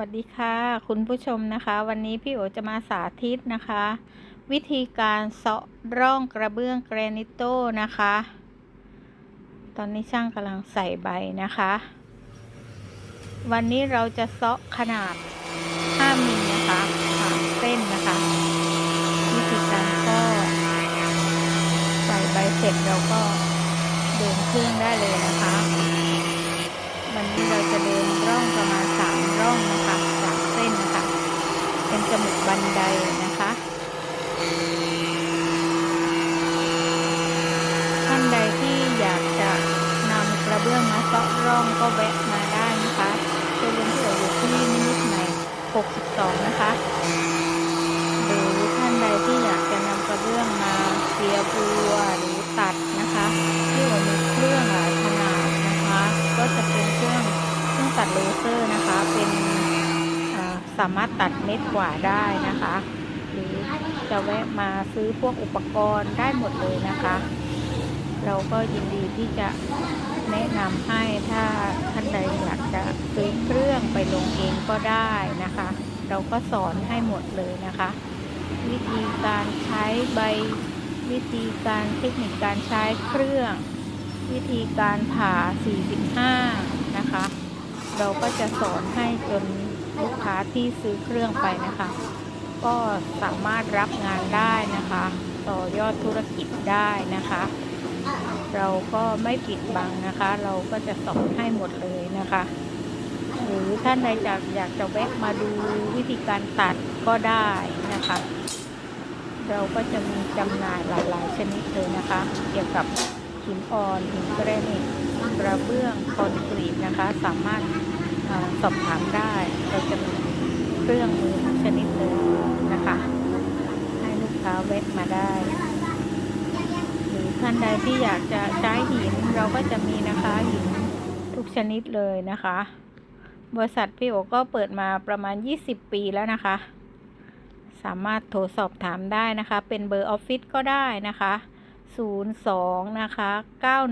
วัสดีค่ะ คุณผู้ชมนะคะ วันนี้พี่โอจะมาสาธิตนะคะ วิธีการเซาะร่องกระเบื้องแกรนิโตนะคะ ตอนนี้ช่างกำลังใส่ใบนะคะ วันนี้เราจะเซาะขนาด 5มิลนะคะสามเส้นนะคะ วิธีการก็ใส่ใบเสร็จเราก็เดินเครื่องได้เลยนะคะ จมูกบันไดนะคะท่านใดที่อยากจะนำกระเบื้องมาเซาะร่องก็แวะมาได้นะคะโชว์รูมที่เราอยู่ที่นิมิตใหม่62 นะคะ หรือท่านใดที่อยากจะนำกระเบื้องมาเสียบัวหรือตัดนะคะที่เรามีเครื่องหลายขนาดนะคะ ก็จะเป็นเครื่องเครื่องตัดเลเซอร์นะคะเป็น สามารถตัดเม็ดกว่าได้นะคะ หรือจะแวะมาซื้อพวกอุปกรณ์ได้หมดเลยนะคะ เราก็ยินดีที่จะแนะนำให้ถ้าท่านใดอยากจะซื้อเครื่องไปลงเองก็ได้นะคะ เราก็สอนให้หมดเลยนะคะ วิธีการใช้ใบวิธีการเทคนิคการใช้เครื่อง วิธีการผ่า 45 นะคะ เราก็จะสอนให้จน ลูกค้าที่ซื้อเครื่องไปนะคะ ก็สามารถรับงานได้นะคะ ต่อยอดธุรกิจได้นะคะ เราก็ไม่ปิดบังนะคะ เราก็จะสอนให้หมดเลยนะคะ หรือท่านใดอยากอยากจะแวะมาดูวิธีการตัดก็ได้นะคะ เราก็จะมีจำหน่ายหลายๆ ชนิดเลยนะคะ เกี่ยวกับหินอ่อนหินแกรนิตกระเบื้องคอนกรีตนะคะ สามารถ สอบถามได้เราจะมีเครื่องมือทุกชนิดเลยนะคะ ให้ลูกค้าแวะมาได้ หรือท่านใดที่อยากจะใช้หินเราก็จะมีนะคะหินทุกชนิดเลยนะคะ บริษัทพี่โอก็เปิดมาประมาณ 20 ปีแล้วนะคะ สามารถโทรสอบถามได้นะคะ เป็นเบอร์ออฟฟิศก็ได้นะคะ 02 นะคะ 9